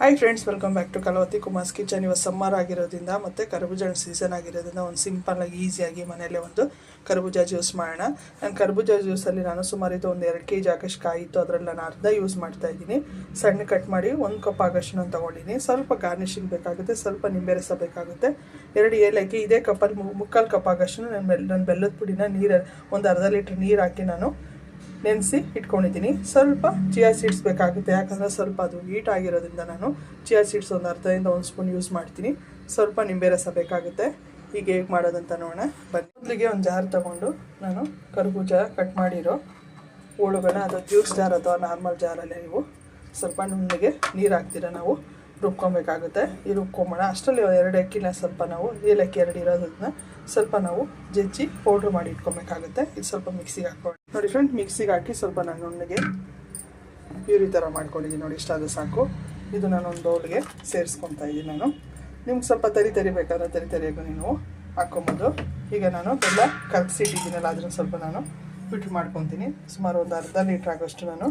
Hi friends welcome back to Kalavathi Kumar's kitchen ಇವತ್ತು summer ಆಗಿರೋದ್ರಿಂದ ಮತ್ತು ಕರ್ಬೂಜ ಸೀಸನ್ ಆಗಿರೋದ್ರಿಂದ ಒಂದು ಸಿಂಪಲ್ಲಾಗಿ ಈಸಿಯಾಗಿ ಮನೆಯಲ್ಲೇ ಒಂದು ಕರ್ಬೂಜ ಜ್ಯೂಸ್ ಮಾಡೋಣ. ನಾನು ಕರ್ಬೂಜ ಜ್ಯೂಸಲ್ಲಿ ನಾನು ಸುಮಾರು ಇದು ಒಂದು ಎರಡು ಕೆ ಜಿ ಆಗೋಷ್ಟು ಕಾಯಿತ್ತು ಅದರಲ್ಲಿ ನಾನು ಅರ್ಧ ಯೂಸ್ ಮಾಡ್ತಾ ಇದ್ದೀನಿ. ಸಣ್ಣ ಕಟ್ ಮಾಡಿ ಒಂದು ಕಪ್ ಆಗೋಷ್ಟು ನಾನು ಸ್ವಲ್ಪ ಗಾರ್ನಿಷಿಂಗ್ ಬೇಕಾಗುತ್ತೆ, ಸ್ವಲ್ಪ ನಿಂಬೆ ರಸ ಬೇಕಾಗುತ್ತೆ. ಎರಡು ಏಲಕ್ಕಿ ಇದೇ ಕಪ್ಪಲ್ಲಿ ಮುಕ್ಕಾಲು ಕಪ್ ಆಗೋಷ್ಟು ನಾನು ಬೆಲ್ಲ ನನ್ನ ಬೆಲ್ಲದ ಪುಡಿನ ನೀರು ಒಂದು ಅರ್ಧ ಲೀಟ್ರ್ ನೀರು ಹಾಕಿ ನಾನು ನೆನೆಸಿ ಇಟ್ಕೊಂಡಿದ್ದೀನಿ. ಸ್ವಲ್ಪ ಚಿಯಾ ಸೀಡ್ಸ್ ಬೇಕಾಗುತ್ತೆ. ಯಾಕಂದರೆ ಸ್ವಲ್ಪ ಅದು ಹೀಟ್ ಆಗಿರೋದ್ರಿಂದ ನಾನು ಚಿಯಾ ಸೀಡ್ಸ್ ಒಂದು ಅರ್ಧದಿಂದ ಒಂದು ಸ್ಪೂನ್ ಯೂಸ್ ಮಾಡ್ತೀನಿ. ಸ್ವಲ್ಪ ನಿಂಬೆ ರಸ ಬೇಕಾಗುತ್ತೆ. ಈಗ ಹೇಗೆ ಮಾಡೋದಂತ ನೋಡೋಣ. ಬನ್ನಿ. ಮೊದಲಿಗೆ ಒಂದು ಜಾರ್ ತೊಗೊಂಡು ನಾನು ಕರ್ಬೂಜ ಕಟ್ ಮಾಡಿರೋ ಹೋಳುಗಳನ್ನ, ಅದು ಜ್ಯೂಸ್ ಜಾರ್ ಅಥವಾ ನಾರ್ಮಲ್ ಜಾರಲ್ಲೇ ನೀವು ಸ್ವಲ್ಪ ನುಣ್ಣಗೆ ನೀರು ಹಾಕ್ತೀರ ನಾವು? ರುಬ್ಕೊಬೇಕಾಗುತ್ತೆ. ಈ ರುಬ್ಕೊಂಬೋಣ, ಅಷ್ಟರಲ್ಲಿ ಎರಡು ಅಕ್ಕಿನ ಸ್ವಲ್ಪ ನಾವು ಏಲಕ್ಕಿ ಎರಡು ಇರೋದನ್ನ ಸ್ವಲ್ಪ ನಾವು ಜಜ್ಜಿ ಪೌಡ್ರ್ ಮಾಡಿ ಇಟ್ಕೊಬೇಕಾಗುತ್ತೆ. ಇದು ಸ್ವಲ್ಪ ಮಿಕ್ಸಿಗೆ ಹಾಕೊಳ್ಳಿ ನೋಡಿ ಫ್ರೆಂಡ್ ಮಿಕ್ಸಿಗೆ ಹಾಕಿ ಸ್ವಲ್ಪ ನಾನು ನುಣ್ಣಗೆ ಪ್ಯೂರಿ ಥರ ಮಾಡ್ಕೊಂಡಿದ್ದೀನಿ ನೋಡಿ ಇಷ್ಟಾದ ಸಾಕು. ಇದು ನಾನು ಒಂದು ಬೌಲ್ಗೆ ಸೇರಿಸ್ಕೊತಾ ಇದ್ದೀನಿ ನಾನು. ನಿಮ್ಗೆ ಸ್ವಲ್ಪ ತರಿ ತರಿ ಬೇಕಾದ್ರೆ ತರಿ ತರಿಯಾಗೂ ನೀವು ಹಾಕ್ಕೊಬೋದು. ಈಗ ನಾನು ಬೆಲ್ಲ ಕಲಸಿಟ್ಟಿದ್ದೀನಲ್ಲ ಅದನ್ನು ಸ್ವಲ್ಪ ನಾನು ಫಿಲ್ಟ್ರ್ ಮಾಡ್ಕೊತೀನಿ. ಸುಮಾರು ಒಂದು ಅರ್ಧ ಲೀಟ್ರ್ ಆಗೋಷ್ಟು ನಾನು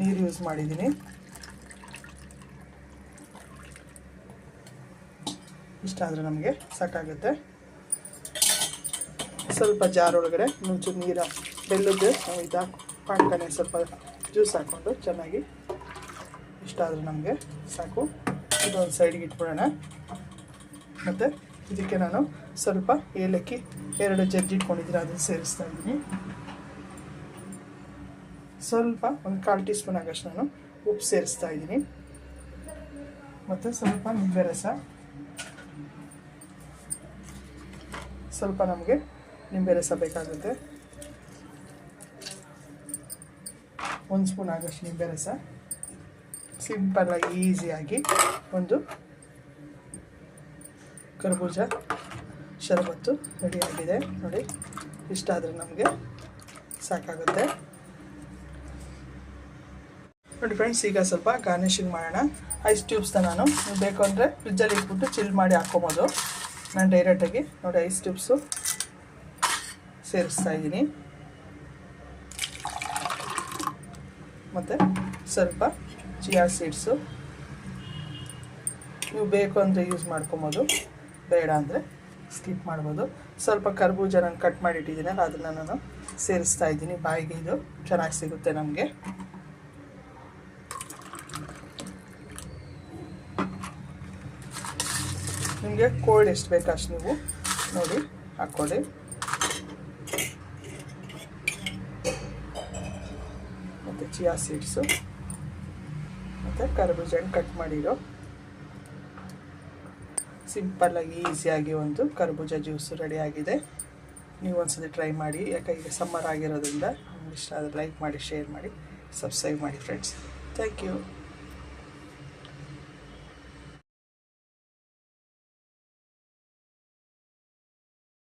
ನೀರು ಯೂಸ್ ಮಾಡಿದ್ದೀನಿ. ಇಷ್ಟ ಆದರೆ ನಮಗೆ ಸಾಕಾಗುತ್ತೆ. ಸ್ವಲ್ಪ ಜಾರೊಳಗಡೆ ಒಳಗಡೆ ಮುಂಚೂರು ನೀರು ಬೆಲ್ಲದ್ದು ನಾವು ಇದು ಪಾಡ್ಕನೆ ಸ್ವಲ್ಪ ಜ್ಯೂಸ್ ಹಾಕ್ಕೊಂಡು ಚೆನ್ನಾಗಿ ಇಷ್ಟ ಆದರೆ ನಮಗೆ ಸಾಕು. ಇದೊಂದು ಸೈಡಿಗೆ ಇಟ್ಬಿಡೋಣ. ಮತ್ತು ಇದಕ್ಕೆ ನಾನು ಸ್ವಲ್ಪ ಏಲಕ್ಕಿ ಎರಡು ಜಜ್ಜಿ ಇಟ್ಕೊಂಡಿದ್ದೀನಿ ಅದನ್ನು ಸೇರಿಸ್ತಾ ಇದ್ದೀನಿ. ಸ್ವಲ್ಪ ಒಂದು ಕಾಲು ಟೀ ಸ್ಪೂನ್ ಆಗಷ್ಟು ನಾನು ಉಪ್ಪು ಸೇರಿಸ್ತಾ ಇದ್ದೀನಿ. ಮತ್ತು ಸ್ವಲ್ಪ ನಿಂಬೆ ರಸ. ಸ್ವಲ್ಪ ನಮಗೆ ನಿಂಬೆ ರಸ ಬೇಕಾಗುತ್ತೆ ಒಂದು ಸ್ಪೂನ್ ಆಗೋಷ್ಟು ನಿಂಬೆ ರಸ ಸಿಂಪಲ್ಲಾಗಿ ಈಸಿಯಾಗಿ ಒಂದು ಕರ್ಬೂಜ, ಶರಬತ್ತು ರೆಡಿಯಾಗಿದೆ ನೋಡಿ, ಇಷ್ಟ ನಮಗೆ ಸಾಕಾಗುತ್ತೆ. ನೋಡಿ ಫ್ರೆಂಡ್ಸ್ ಈಗ ಸ್ವಲ್ಪ ಗಾರ್ನಿಷಿಂಗ್ ಮಾಡೋಣ. ಐಸ್ ಟ್ಯೂಬ್ಸ್ನ ನಾನು, ನೀವು ಬೇಕು ಅಂದರೆ ಫ್ರಿಜ್ಜಲ್ಲಿ ಇಟ್ಬಿಟ್ಟು ಚಿಲ್ ಮಾಡಿ ಹಾಕ್ಕೊಬೋದು ನಾನು ಡೈರೆಕ್ಟಾಗಿ ನೋಡಿ ಐಸ್ ಟ್ಯೂಬ್ಸು ಸೇರಿಸ್ತಾ ಇದ್ದೀನಿ. ಮತ್ತು ಸ್ವಲ್ಪ ಚಿಯಾ ಸೀಡ್ಸು ನೀವು ಬೇಕು ಅಂದರೆ ಯೂಸ್ ಮಾಡ್ಕೊಬೋದು. ಬೇಡ ಅಂದರೆ ಸ್ಕಿಪ್ ಮಾಡ್ಬೋದು. ಸ್ವಲ್ಪ ಕರ್ಬೂಜ ನಾನು ಕಟ್ ಮಾಡಿ ಇಟ್ಟಿದ್ದೀನಲ್ಲ, ಅದನ್ನು ನಾನು ಸೇರಿಸ್ತಾ ಇದ್ದೀನಿ. ಬಾಯಿಗೆ ಇದು ಚೆನ್ನಾಗಿ ಸಿಗುತ್ತೆ ನಮಗೆ. ನಿಮಗೆ ಕೋಲ್ಡ್ ಎಷ್ಟು ಬೇಕು ಅಷ್ಟು ನೀವು ನೋಡಿ ಹಾಕ್ಕೊಳ್ಳಿ. ಮತ್ತು ಚಿಯಾ ಸೀಡ್ಸು ಮತ್ತು ಕರ್ಬೂಜ ಹಣ್ಣು ಕಟ್ ಮಾಡಿರೋ ಸಿಂಪಲ್ಲಾಗಿ ಈಸಿಯಾಗಿ ಒಂದು ಕರ್ಬೂಜ ಜ್ಯೂಸು ರೆಡಿಯಾಗಿದೆ ನೀವು ಒಂದ್ಸತಿ ಟ್ರೈ ಮಾಡಿ ಯಾಕೆ ಈಗ ಸಮ್ಮರ್ ಆಗಿರೋದ್ರಿಂದ, ನಿಮ್ಗೆ ಇಷ್ಟ ಆದರೆ ಲೈಕ್ ಮಾಡಿ ಶೇರ್ ಮಾಡಿ ಸಬ್ಸ್ಕ್ರೈಬ್ ಮಾಡಿ ಫ್ರೆಂಡ್ಸ್ ಥ್ಯಾಂಕ್ ಯು